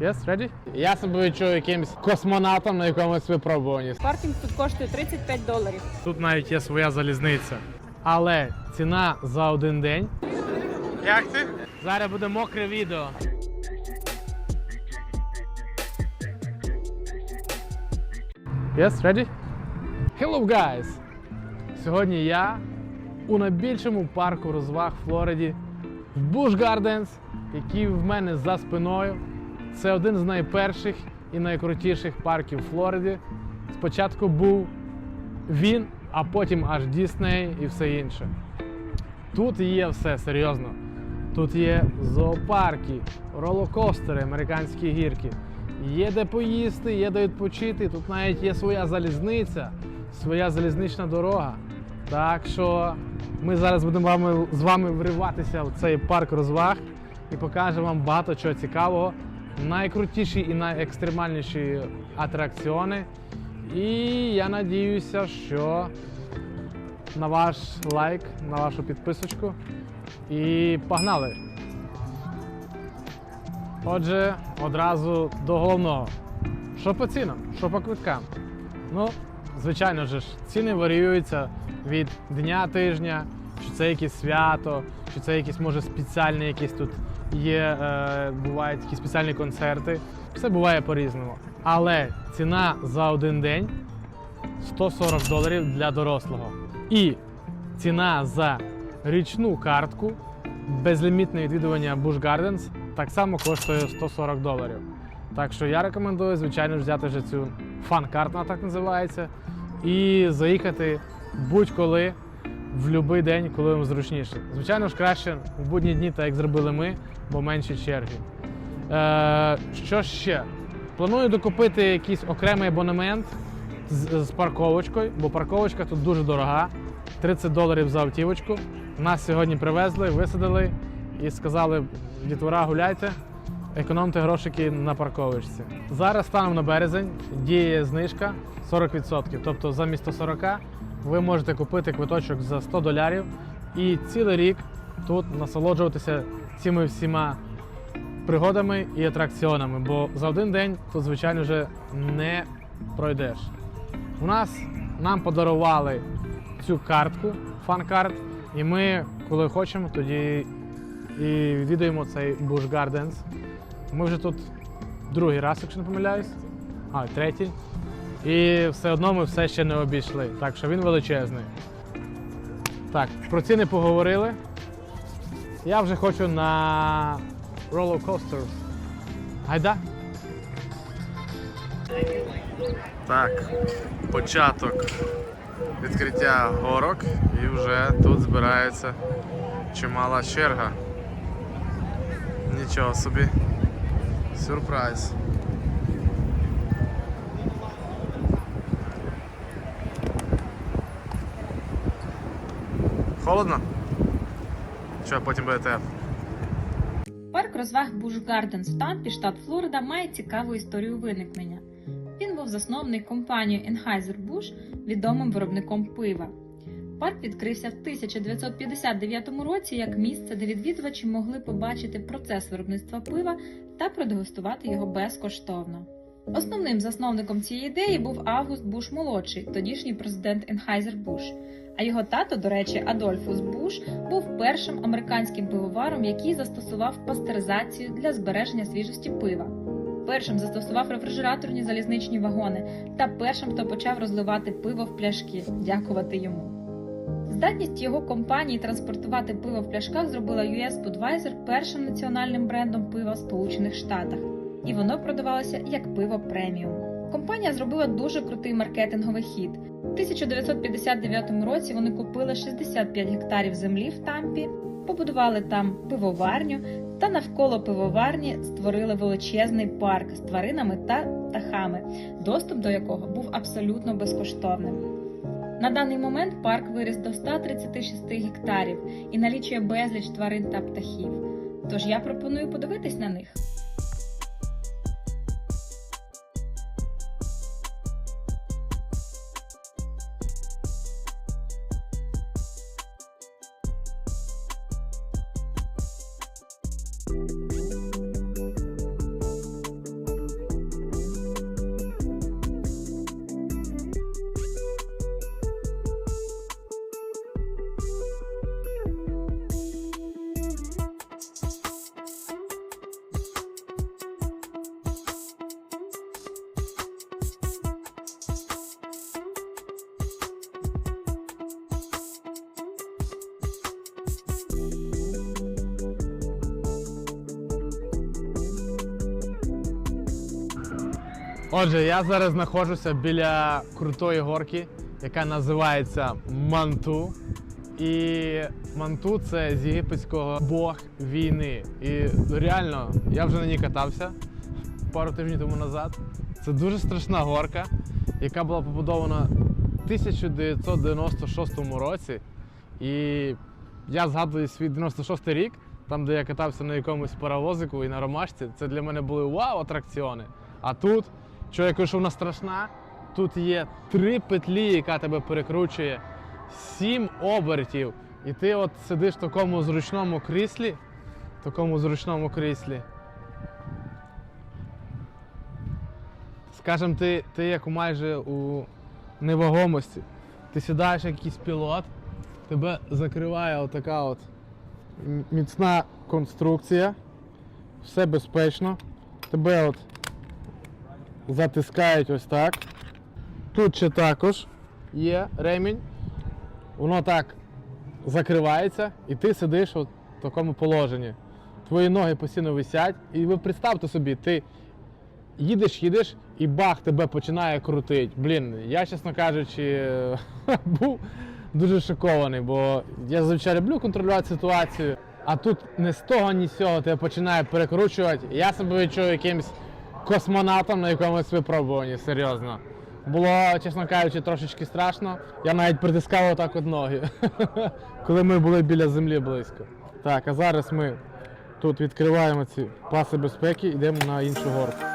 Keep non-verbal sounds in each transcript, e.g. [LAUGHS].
Yes, ready? Я себе відчую якимсь космонавтом на якомусь випробуванні. Паркінг тут коштує 35 доларів. Тут навіть є своя залізниця. Але ціна за один день. Як ти? Зараз буде мокре відео. Yes, ready? Hello, guys! Сьогодні я у найбільшому парку розваг в Флориді в Busch Gardens, який в мене за спиною. Це один з найперших і найкрутіших парків Флориді. Спочатку був він, а потім аж Дісней і все інше. Тут є все серйозно. Тут є зоопарки, ролокостери, американські гірки. Є де поїсти, є де відпочити. Тут навіть є своя залізниця, своя залізнична дорога. Так що ми зараз будемо з вами вриватися в цей парк розваг і покажемо вам багато чого цікавого. Найкрутіші і найекстремальніші атракціони. І я надіюся, що на ваш лайк, на вашу підписочку. І погнали! Отже, одразу до головного. Що по цінам, що по квиткам? Ну, звичайно ж, ціни варіюються від дня тижня, чи це якесь свято, чи це якісь, може, спеціальні якісь тут є, е, бувають якісь спеціальні концерти. Все буває по-різному. Але ціна за один день 140 доларів для дорослого. І ціна за річну картку безлімітне відвідування Busch Gardens так само коштує 140 доларів. Так що я рекомендую, звичайно, взяти вже цю фан-карту, так називається, і заїхати будь-коли в будь-який день, коли вам зручніше. Звичайно ж, краще в будні дні, так як зробили ми, бо менші черги. Е, що ще? Планую докупити якийсь окремий абонемент з, з парковочкою, бо парковочка тут дуже дорога. 30 доларів за автівочку. Нас сьогодні привезли, висадили і сказали: дітвора, гуляйте, економте грошики на парковочці. Зараз станом на березень діє знижка 40%. Тобто замість 140 ви можете купити квиточок за 100 доларів і цілий рік тут насолоджуватися цими всіма пригодами і атракціонами, бо за один день тут, звичайно, вже не пройдеш. У нас нам подарували цю картку, фан-карт, і ми, коли хочемо, тоді і відвідуємо цей Busch Gardens. Ми вже тут другий раз, якщо не помиляюсь, а третій. І все одно ми все ще не обійшли. Так що він величезний. Так, про ціни поговорили. Я вже хочу на roller coasters. Гайда? Так, початок відкриття горок і вже тут збирається чимала черга. Нічого собі. Сюрприз. Холодно? Що потім буде? Парк розваг Busch Gardens в Тампі, штат Флорида, має цікаву історію виникнення. Він був засновник компанією Anheuser-Busch, відомим виробником пива. Парк відкрився в 1959 році як місце, де відвідувачі могли побачити процес виробництва пива та продегустувати його безкоштовно. Основним засновником цієї ідеї був Август Буш молодший, тодішній президент Anheuser-Busch. А його тато, до речі, Адольфус Буш, був першим американським пивоваром, який застосував пастеризацію для збереження свіжості пива. Першим застосував рефрижераторні залізничні вагони та першим, хто почав розливати пиво в пляшки, дякувати йому. Здатність його компанії транспортувати пиво в пляшках зробила US Budweiser першим національним брендом пива в Сполучених Штатах, і воно продавалося як пиво преміум. Компанія зробила дуже крутий маркетинговий хід. У 1959 році вони купили 65 гектарів землі в Тампі, побудували там пивоварню та навколо пивоварні створили величезний парк з тваринами та птахами, доступ до якого був абсолютно безкоштовним. На даний момент парк виріс до 136 гектарів і налічує безліч тварин та птахів. Тож я пропоную подивитись на них. Отже, я зараз знаходжуся біля крутої горки, яка називається Манту. І Манту це з єгипетського Бог війни. І реально, я вже на ній катався пару тижнів тому назад. Це дуже страшна горка, яка була побудована в 1996 році. І я згадую свій 96 рік, там, де я катався на якомусь паровозику і на ромашці. Це для мене були вау-атракціони. А тут, що я що вона страшна, тут є три петлі, яка тебе перекручує, сім обертів. І ти от сидиш в такому зручному кріслі, в такому зручному кріслі. Скажем, ти, ти як майже у невагомості. Ти сідаєш як якийсь пілот, тебе закриває отака от міцна конструкція, все безпечно. Тебе от затискають ось так. Тут ще також є ремінь. Воно так закривається, і ти сидиш в такому положенні. Твої ноги постійно висять. І ви представте собі, ти їдеш, їдеш, і бах, тебе починає крутити. Блін, я, чесно кажучи, [LAUGHS] був дуже шокований, бо я зазвичай люблю контролювати ситуацію. А тут не з того, ні з цього тебе починає перекручувати. Я себе відчув якимсь космонавтом на якомусь випробуванні, серйозно. Було, чесно кажучи, трошечки страшно. Я навіть притискав отак от ноги, [LAUGHS] коли ми були біля землі близько. Так, а зараз ми тут відкриваємо ці паси безпеки, йдемо на іншу горку.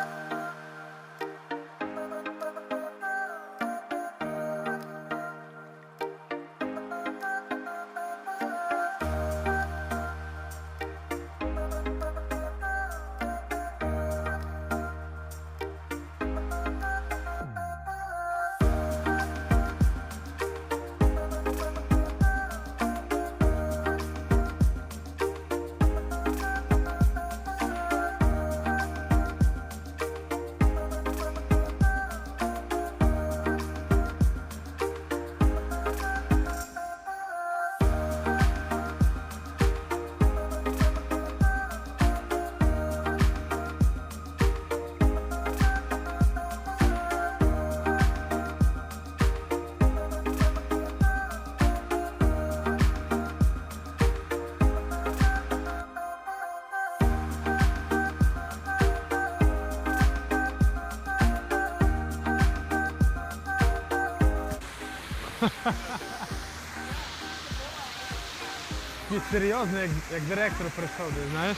Ти серйозно, як, як директор ти знаєш?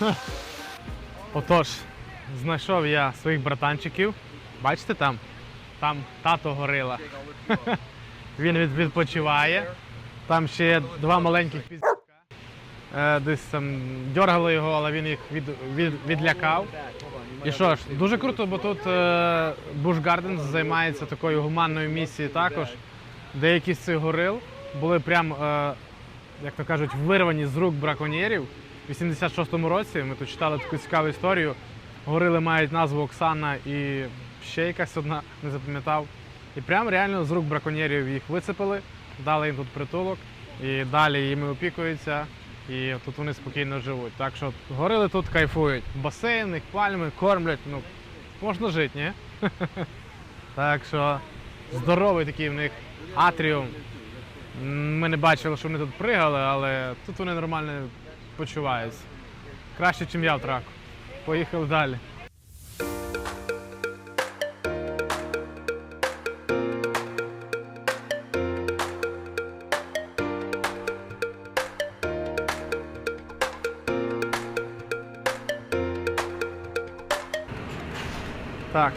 [LAUGHS] Отож, знайшов я своїх братанчиків. Бачите там? Там тато горила. [LAUGHS] Він відпочиває. Там ще є два маленьких піздка. Е, десь там дергали його, але він їх від, від, відлякав. І що ж, дуже круто, бо тут е, Busch Gardens займається такою гуманною місією також. Деякі з цих горил були прям, е, як то кажуть, вирвані з рук браконьєрів. У 86-му році ми тут читали таку цікаву історію. Горили мають назву Оксана і ще якась одна, не запам'ятав. І прям реально з рук браконьєрів їх вицепили, дали їм тут притулок, і далі їми опікуються, і тут вони спокійно живуть. Так що горили тут кайфують. Басейни, пальми, кормлять. Ну, можна жити, ні? [LAUGHS] Так що здоровий такий в них атріум. Ми не бачили, що вони тут пригали, але тут вони нормально почуваються. Краще, ніж я в траку. Поїхали далі. Так.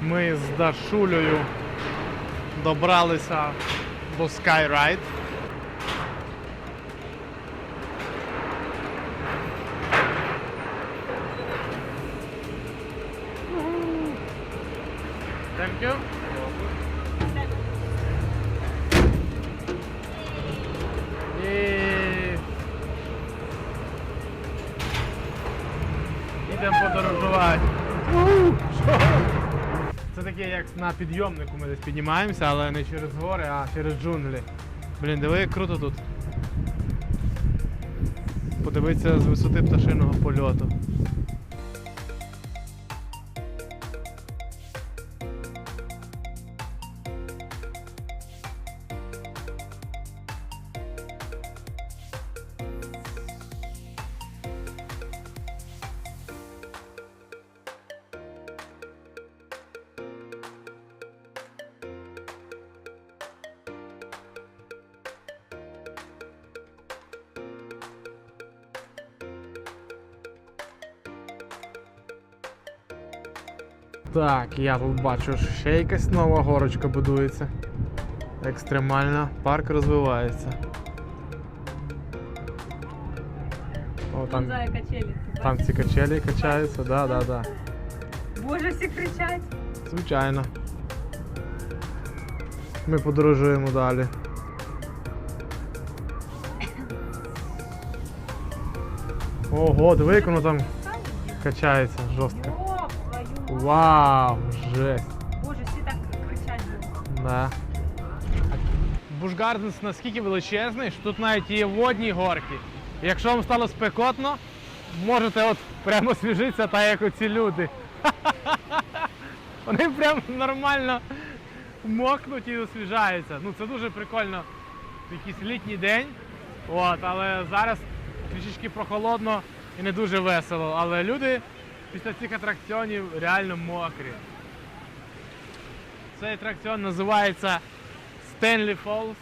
Ми з Дашулею добралися sky, ride. Thank you. Як на підйомнику ми десь піднімаємося, але не через гори, а через джунглі. Блін, диви, як круто тут. Подивитися з висоти пташиного польоту. Так, я тут бачу, що ще якась нова горочка будується. Екстремальна, парк розвивається. О, там, там ці качелі качаються, да, да, да. Боже, всі кричать. Звичайно. Ми подорожуємо далі. [LAUGHS] Ого, диви, як воно там качається жорстко. Вау, жесть. Боже, всі так кричать. Да. Буш-Гарденс наскільки величезний, що тут навіть є водні горки. Якщо вам стало спекотно, можете от прямо свіжитися, так як оці люди. [LAUGHS] Вони прям нормально мокнуть і освіжаються. Ну це дуже прикольно якийсь літній день. От, але зараз трішечки прохолодно і не дуже весело. Але люди після цих атракціонів реально мокрі. Цей атракціон називається Stanley Falls.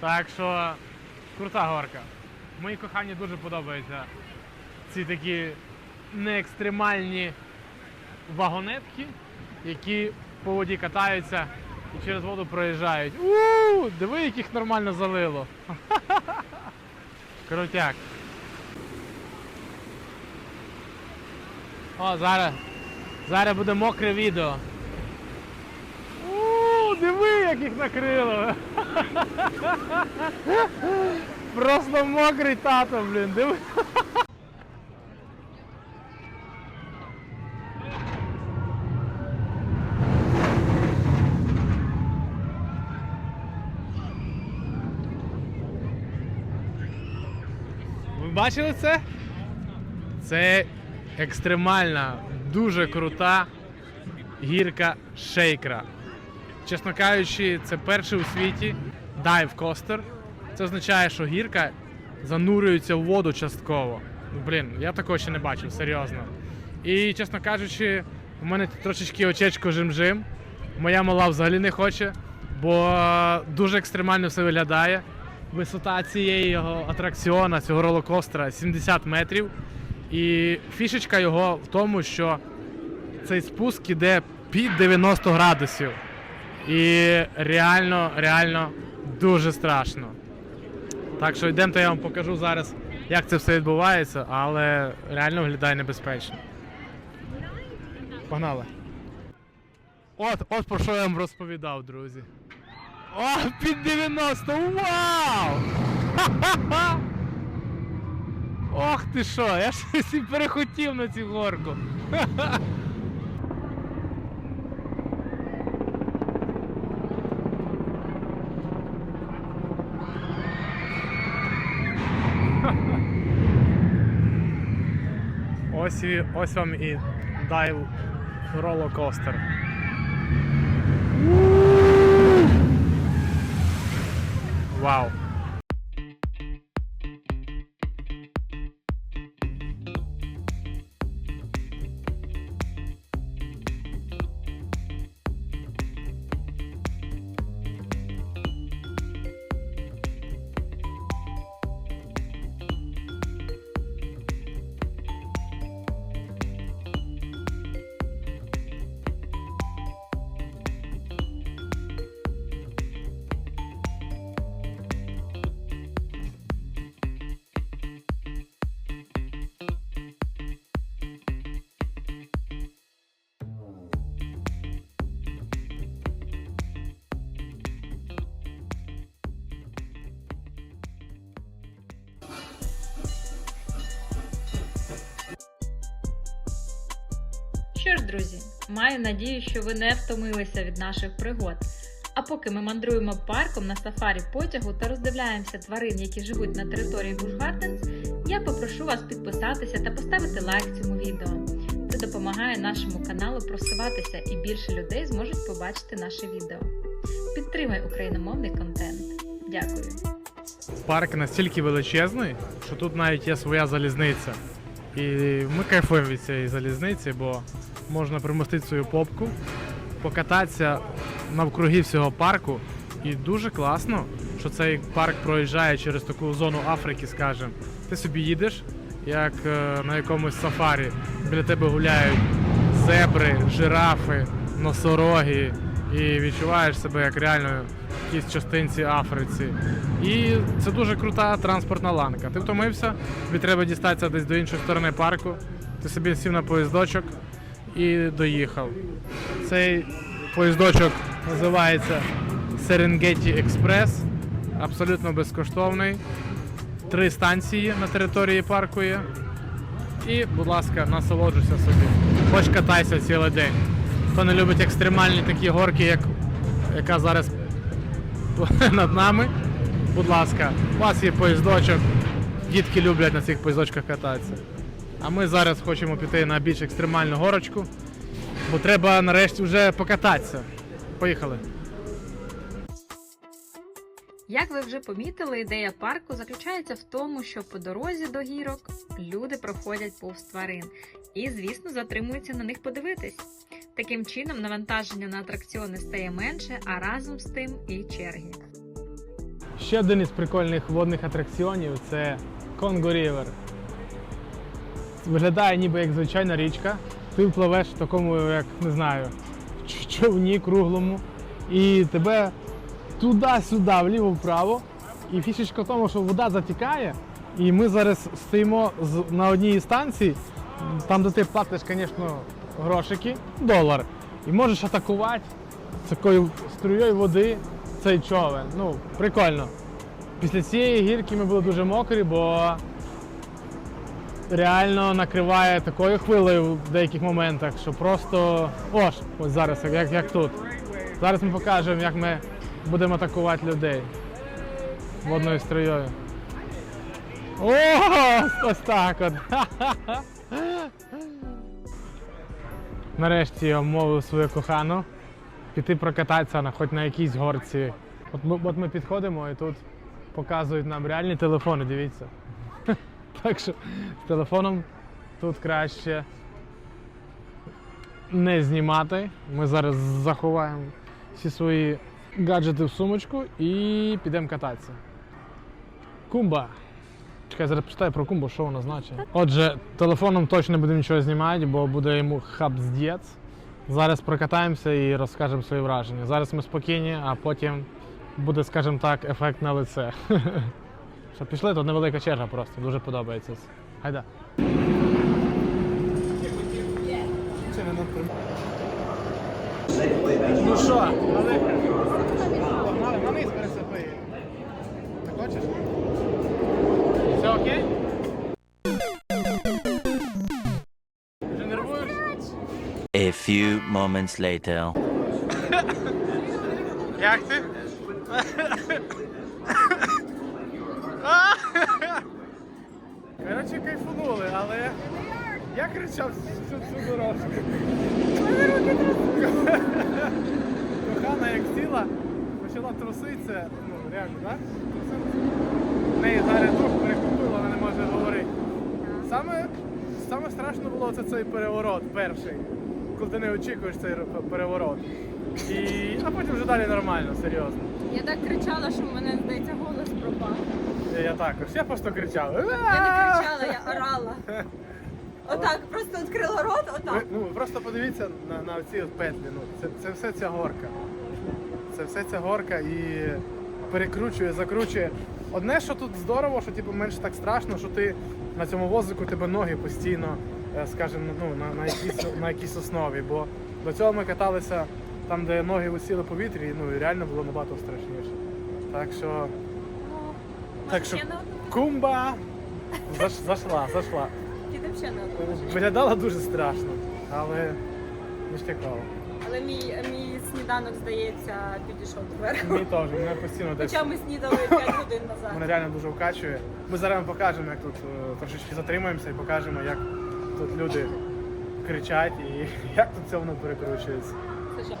Так що крута горка. Моїй коханні дуже подобаються ці такі неекстремальні вагонетки, які по воді катаються і через воду проїжджають. у диви, яких нормально залило. [LAUGHS] Крутяк. О, зараз. Зараз буде мокре відео. У, диви, як їх накрило. Просто мокрий тато, блін, диви. Ви бачили це? Це екстремальна, дуже крута гірка шейкра. Чесно кажучи, це перший у світі дайв костер. Це означає, що гірка занурюється в воду частково. Блін, я такого ще не бачив, серйозно. І, чесно кажучи, у мене трошечки очечко жим-жим. Моя мала взагалі не хоче, бо дуже екстремально все виглядає. Висота цієї його атракціона, цього ролокостера 70 метрів. І фішечка його в тому, що цей спуск іде під 90 градусів. І реально, реально дуже страшно. Так що йдемте, я вам покажу зараз, як це все відбувається, але реально виглядає небезпечно. Погнали. От, от про що я вам розповідав, друзі. О, під 90! Вау! Ха-ха-ха! Ох ти що, я щось [LAUGHS] і перехотів на цю горку. [LAUGHS] Ось, ось вам і дайв ролокостер. Вау. Друзі, маю надію, що ви не втомилися від наших пригод. А поки ми мандруємо парком на сафарі потягу та роздивляємося тварин, які живуть на території Буш Гарденс, я попрошу вас підписатися та поставити лайк цьому відео. Це допомагає нашому каналу просуватися і більше людей зможуть побачити наше відео. Підтримай україномовний контент. Дякую. Парк настільки величезний, що тут навіть є своя залізниця. І ми кайфуємо від цієї залізниці, бо можна примостити свою попку, покататися навкруги всього парку. І дуже класно, що цей парк проїжджає через таку зону Африки, скажімо. Ти собі їдеш, як е, на якомусь сафарі, біля тебе гуляють зебри, жирафи, носороги. І відчуваєш себе як реально якійсь частинці Африці. І це дуже крута транспортна ланка. Ти втомився, тобі треба дістатися десь до іншої сторони парку. Ти собі сів на поїздочок і доїхав. Цей поїздочок називається Serengeti Express, абсолютно безкоштовний. Три станції на території парку є. І, будь ласка, насолоджуйся собі. Хоч катайся цілий день. Хто не любить екстремальні такі горки, як яка зараз [LAUGHS] над нами, будь ласка, у вас є поїздочок. Дітки люблять на цих поїздочках кататися. А ми зараз хочемо піти на більш екстремальну горочку, бо треба нарешті вже покататися. Поїхали. Як ви вже помітили, ідея парку заключається в тому, що по дорозі до гірок люди проходять повз тварин і, звісно, затримуються на них подивитись. Таким чином, навантаження на атракціони стає менше, а разом з тим і черги. Ще один із прикольних водних атракціонів це Конго Рівер. Виглядає ніби як звичайна річка. Ти пливеш в такому, як не знаю, [LAUGHS] човні круглому, і тебе туди-сюди, вліво-вправо. І фішечка в тому, що вода затікає, і ми зараз стоїмо на одній із станцій, там, де ти платиш, звісно, грошики, долар, і можеш атакувати такою струєю води цей човен. Ну, прикольно. Після цієї гірки ми були дуже мокрі, бо реально накриває такою хвилею в деяких моментах, що просто ось, ось зараз, як, як тут. Зараз ми покажемо, як ми будемо атакувати людей водною струєю. О, ось так от. [LAUGHS] Нарешті я вмовив свою кохану піти прокататися на хоч на якійсь горці. От ми, от ми підходимо і тут показують нам реальні телефони, дивіться. [LAUGHS] Так що з телефоном тут краще не знімати. Ми зараз заховаємо всі свої гаджети в сумочку і підемо кататися. Кумба. Чекай, зараз почитаю про кумбу, що вона значить. Отже, телефоном точно не будемо нічого знімати, бо буде йому хабздєць. Зараз прокатаємося і розкажемо свої враження. Зараз ми спокійні, а потім буде, скажімо так, ефект на лице. [LAUGHS] Що пішли, тут невелика черга просто, дуже подобається. Гайда. Ну що, на низ пересипи. Ти хочеш? Окей? Вже нервуєш? A few moments later. Як ти? Коротше, кайфанули, але я кричав всю цю дорожку. Кохана як сіла, почала труситися, ну реально, так? В неї зараз дух перехопило, вона не може говорити. Саме, саме страшно було це цей переворот перший, коли ти не очікуєш цей переворот. І, а потім вже далі нормально, серйозно. Я так кричала, що в мене здається голос пропав. Я також. Я просто кричав. Я не кричала, я орала. [LAUGHS] Отак, просто відкрила рот, Ви, отак. ну, просто подивіться на, на ці петлі. Ну, це, це все ця горка. Це все ця горка і перекручує, закручує. Одне, що тут здорово, що типу, менше так страшно, що ти на цьому возику тебе ноги постійно, е, скажімо, ну, на, на, якійсь, на якійсь основі. Бо до цього ми каталися там, де ноги висіли в повітрі, ну і реально було набагато страшніше. Так що Ну, так що- кумба заш. Підемо ще на Виглядала дуже страшно, але ніштяково. Але мій, мій сніданок, здається, підійшов до верху. Мені теж, мене постійно десь Хоча ми снідали 5 годин назад. мене реально дуже вкачує. Ми зараз вам покажемо, як тут е, трошечки затримаємося і покажемо, як тут люди кричать і [LAUGHS] як тут це воно перекручується. Це жах.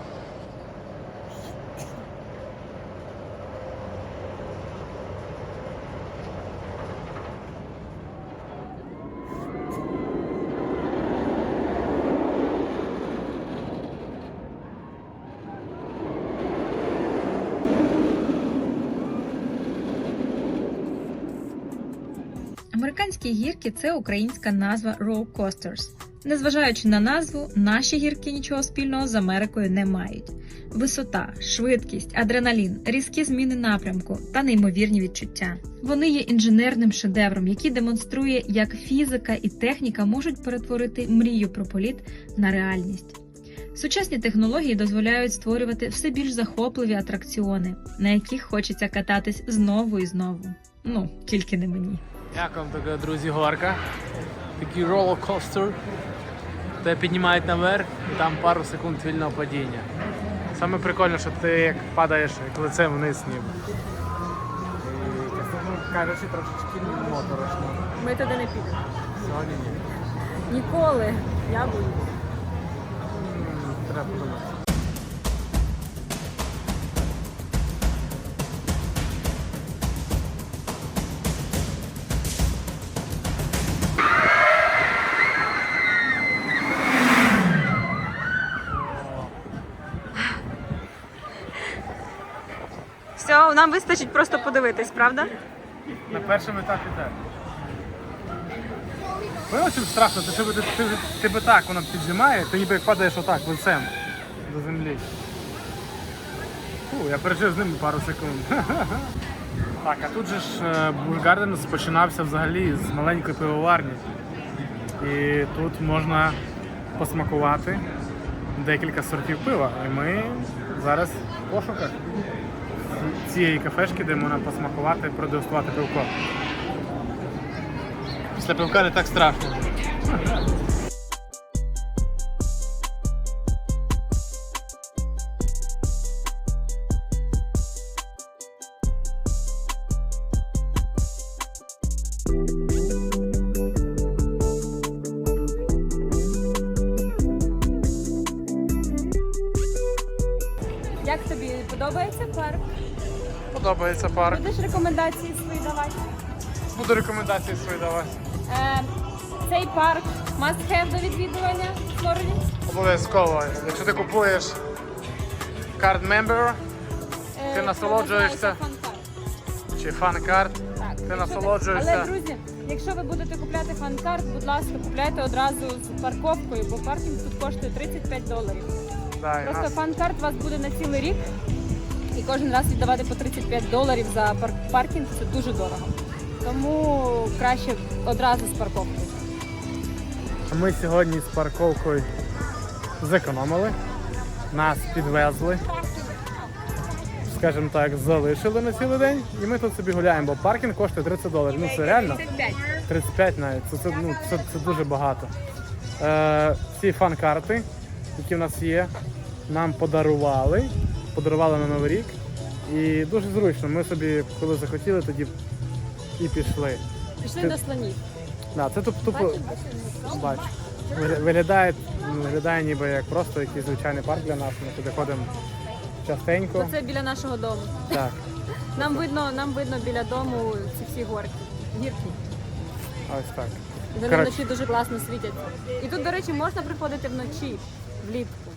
Американські гірки це українська назва Roll Coasters. Незважаючи на назву, наші гірки нічого спільного з Америкою не мають. Висота, швидкість, адреналін, різкі зміни напрямку та неймовірні відчуття. Вони є інженерним шедевром, який демонструє, як фізика і техніка можуть перетворити мрію про політ на реальність. Сучасні технології дозволяють створювати все більш захопливі атракціони, на яких хочеться кататись знову і знову. Ну, тільки не мені. Як вам така, друзі, горка? Такий роллер-костер. Тебе піднімають наверх і там пару секунд вільного падіння. Саме прикольне, що ти як падаєш як лицем вниз ніби. Кажучи, трошечки моторошно. Ми туди не підемо. Сьогодні ні. Ніколи. Я боюсь. Треба подумати. Нам вистачить просто подивитись, правда? На першому етапі так. Понял, чим страшно? Ти, тебе, ти, ти, тебе так воно піджимає, ти ніби падаєш отак лицем до землі. Фу, я пережив з ними пару секунд. [LAUGHS] Так, а тут же ж Буш Гарден починався взагалі з маленької пивоварні. І тут можна посмакувати декілька сортів пива. І ми зараз в пошуках цієї кафешки, де можна посмакувати, продегустувати пивко. Після пивка не так страшно. Подобається парк. Будеш рекомендації свої давати? Буду рекомендації свої давати. Е, цей парк must have до відвідування в Флориді? Обов'язково. Якщо ти купуєш card member Е, Ти насолоджуєшся? чи Так, Ти якщо насолоджуєшся. Але, друзі, якщо ви будете купляти фан-карт, будь ласка, купляйте одразу з парковкою, бо паркінг тут коштує 35 доларів. да, Просто нас фан-карт у вас буде на цілий рік, і кожен раз віддавати по 35 доларів за паркінг це дуже дорого. Тому краще одразу з парковкою. Ми сьогодні з парковкою зекономили, нас підвезли, скажімо так, залишили на цілий день, і ми тут собі гуляємо, бо паркінг коштує 30 доларів. Ну це реально 35 навіть. Це, це, ну, це, це дуже багато. Е, ці фан-карти, які в нас є, нам подарували, подарували на Новий рік. І дуже зручно. Ми собі, коли захотіли, тоді і пішли. Пішли Ти- до слонів. Да, це тупо, тупо бачу. Виглядає, виглядає ніби як просто якийсь звичайний парк для нас. Ми туди ходимо частенько. Оце біля нашого дому. Так, [LAUGHS] Нам видно, нам видно біля дому ці всі горки. Гірки. ось так. Вони Коротше. вночі дуже класно світяться. І тут, до речі, можна приходити вночі, влітку,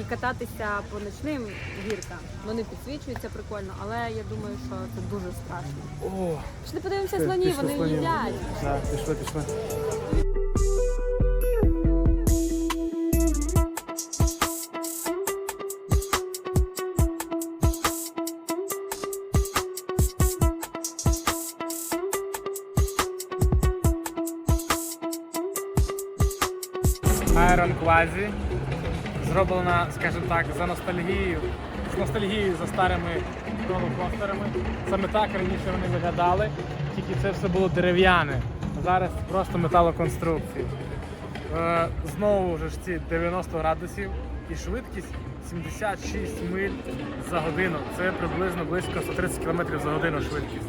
і кататися по ночним гіркам. Вони підсвічуються прикольно, але я думаю, що це дуже страшно. О, Пішли подивимося слонів, пішли вони слонів. їдять. так, пішли, пішли. Айрон Квазі зроблена, скажімо так, за ностальгією, з ностальгією за старими ролокостерами. Саме так раніше вони виглядали, тільки це все було дерев'яне. Зараз просто металоконструкції. Е, знову ж ці 90 градусів і швидкість 76 миль за годину. Це приблизно близько 130 км за годину швидкість.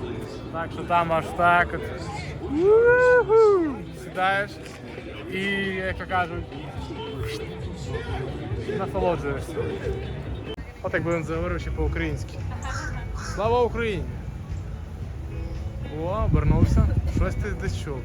Так що там аж так от. Сідаєш і, як то кажуть, насолоджуєшся. Він заговорив ще по-українськи. Слава Україні! О, обернувся. Щось ти десь чув.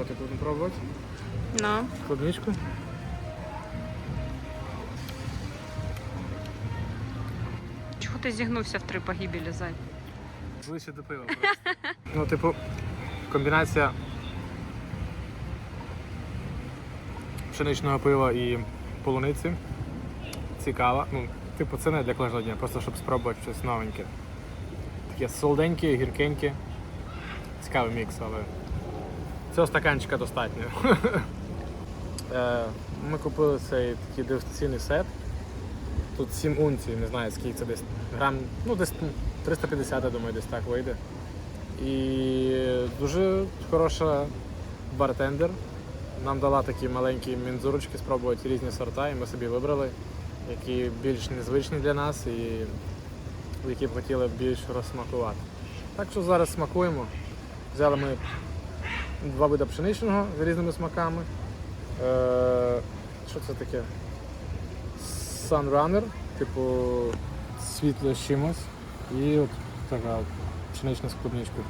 Котик будемо пробувати. Ну. Клубничку. Чого ти зігнувся в три погибелі, зай? Ближче до пива просто. [LAUGHS] ну, типу, комбінація пшеничного пива і полуниці. Цікава. Ну, типу, це не для кожного дня, просто щоб спробувати щось новеньке. Таке солоденьке, гіркеньке. Цікавий мікс, але цього стаканчика достатньо. [LAUGHS] Е, Ми купили цей такий дегустаційний сет. Тут 7 унцій, не знаю скільки це десь грам, ну десь 350, я думаю, десь так вийде. І дуже хороша бартендер. Нам дала такі маленькі мінзурочки спробувати різні сорта, і ми собі вибрали, які більш незвичні для нас і які б хотіли більш розсмакувати. Так що зараз смакуємо. Взяли ми два види пшеничного з різними смаками. Е, що це таке? Sunrunner, типу світло з чимось. І от така пшенична з клубничкою.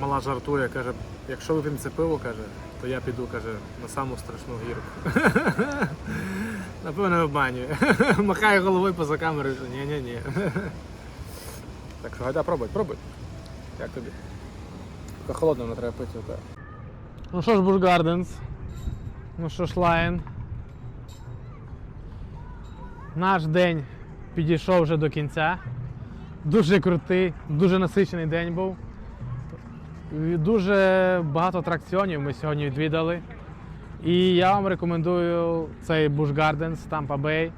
Мала жартує, каже, якщо вип'ємо це пиво, каже, то я піду, каже, на саму страшну гірку. [LAUGHS] Напевно, обманює. [LAUGHS] Махає головою поза камерою, що ні-ні-ні. Так що гайда, пробуй, пробуй. Як тобі? Холодно не треба пити. Ну що ж, Gardens. Ну що ж, Lion. Наш день підійшов вже до кінця. Дуже крутий, дуже насичений день був. Дуже багато атракціонів ми сьогодні відвідали. І я вам рекомендую цей Busch Gardens Tampa Bay.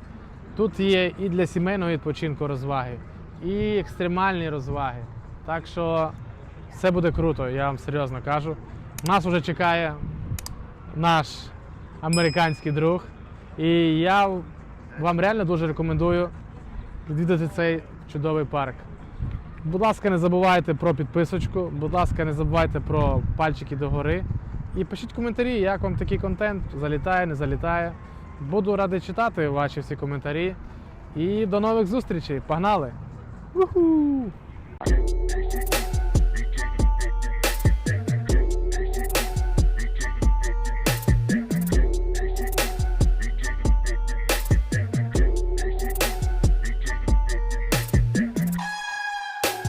Тут є і для сімейного відпочинку розваги, і екстремальні розваги. Так що все буде круто, я вам серйозно кажу. Нас вже чекає наш американський друг. І я вам реально дуже рекомендую відвідати цей чудовий парк. Будь ласка, не забувайте про підписочку, будь ласка, не забувайте про пальчики догори. І пишіть коментарі, як вам такий контент, залітає, не залітає. Буду радий читати ваші всі коментарі. І до нових зустрічей. Погнали! Уху!